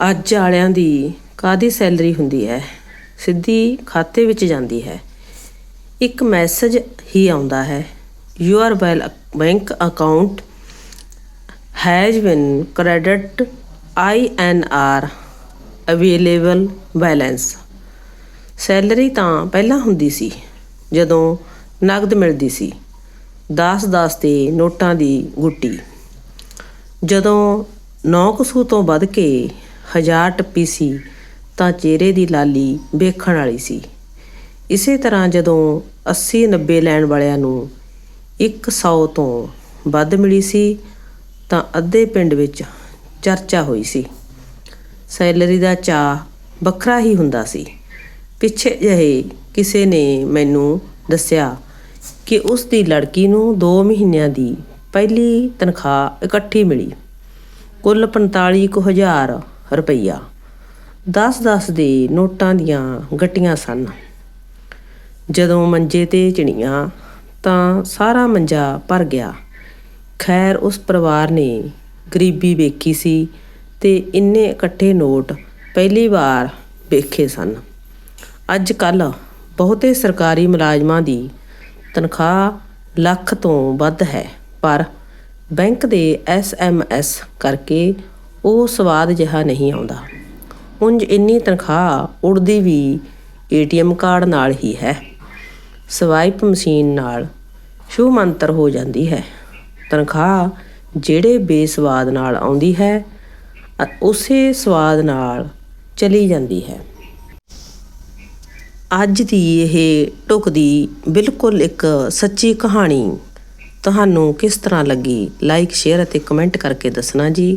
ਅੱਜ ਵਾਲਿਆਂ ਦੀ ਕਾਦੀ ਸੈਲਰੀ ਹੁੰਦੀ ਹੈ? ਸਿੱਧੀ ਖਾਤੇ ਵਿੱਚ ਜਾਂਦੀ ਹੈ। ਇੱਕ ਮੈਸੇਜ ਹੀ ਆਉਂਦਾ ਹੈ, your bank account has been credit I N R available balance. Salary ਤਾਂ ਪਹਿਲਾਂ ਹੁੰਦੀ ਸੀ, ਜਦੋਂ ਨਗਦ ਮਿਲਦੀ ਸੀ 10-10 ਦੇ ਨੋਟਾਂ ਦੀ ਗੁੱਟੀ। ਜਦੋਂ 9 ਕਸੂ ਤੋਂ ਵੱਧ ਕੇ ਹਜ਼ਾਰ ਟੱਪੀ ਸੀ, ਤਾਂ ਚਿਹਰੇ ਦੀ ਲਾਲੀ ਵੇਖਣ ਵਾਲੀ ਸੀ। ਇਸੇ ਤਰ੍ਹਾਂ ਜਦੋਂ 80 90 ਲੈਣ ਵਾਲਿਆਂ ਨੂੰ 100 ਤੋਂ ਵੱਧ ਮਿਲੀ ਸੀ, ਤਾਂ ਅੱਧੇ ਪਿੰਡ ਵਿੱਚ ਚਰਚਾ ਹੋਈ ਸੀ। ਸੈਲਰੀ ਦਾ ਚਾਹ ਵੱਖਰਾ ਹੀ ਹੁੰਦਾ ਸੀ। ਪਿੱਛੇ ਜਿਹੇ ਕਿਸੇ ਨੇ ਮੈਨੂੰ ਦੱਸਿਆ ਕਿ ਉਸ ਦੀ ਲੜਕੀ ਨੂੰ 2 ਮਹੀਨਿਆਂ ਦੀ ਪਹਿਲੀ ਤਨਖਾਹ ਇਕੱਠੀ ਮਿਲੀ। ਕੁੱਲ 45000 ਰੁਪਈਆ। 10-10 ਦੇ ਨੋਟਾਂ ਦੀਆਂ ਗੱਟੀਆਂ ਸਨ। ਜਦੋਂ ਮੰਜੇ ਤੇ ਚਿਣੀਆਂ, ਤਾਂ ਸਾਰਾ ਮੰਜਾ ਭਰ ਗਿਆ। ਖੈਰ, ਉਸ ਪਰਿਵਾਰ ਨੇ ਗਰੀਬੀ ਵੇਖੀ ਸੀ ਤੇ ਇੰਨੇ ਇਕੱਠੇ ਨੋਟ ਪਹਿਲੀ ਵਾਰ ਵੇਖੇ ਸਨ। ਅੱਜ ਕੱਲ ਬਹੁਤੇ ਸਰਕਾਰੀ ਮੁਲਾਜ਼ਮਾਂ ਦੀ ਤਨਖਾਹ ਲੱਖ ਤੋਂ ਵੱਧ ਹੈ, ਪਰ ਬੈਂਕ ਦੇ ਐਸ ਕਰਕੇ ਉਹ ਸਵਾਦ ਜਿਹਾ ਨਹੀਂ ਆਉਂਦਾ। ਉਂਝ ਇੰਨੀ ਤਨਖਾਹ ਉੜਦੀ ਵੀ ਏਟੀਐਮ ਕਾਰਡ ਨਾਲ ਹੀ ਹੈ। ਸਵਾਈਪ ਮਸ਼ੀਨ ਨਾਲ ਸ਼ੁਭ ਮੰਤਰ ਹੋ ਜਾਂਦੀ ਹੈ। ਤਨਖਾਹ ਜਿਹੜੇ ਬੇਸਵਾਦ ਨਾਲ ਆਉਂਦੀ ਹੈ ਉਸੇ ਸਵਾਦ ਨਾਲ ਚਲੀ ਜਾਂਦੀ ਹੈ। ਅੱਜ ਦੀ ਇਹ ਟੁਕਦੀ ਬਿਲਕੁਲ ਇੱਕ ਸੱਚੀ ਕਹਾਣੀ। ਤੁਹਾਨੂੰ ਕਿਸ ਤਰ੍ਹਾਂ ਲੱਗੀ? ਲਾਈਕ ਸ਼ੇਅਰ ਅਤੇ ਕਮੈਂਟ ਕਰਕੇ ਦੱਸਣਾ ਜੀ।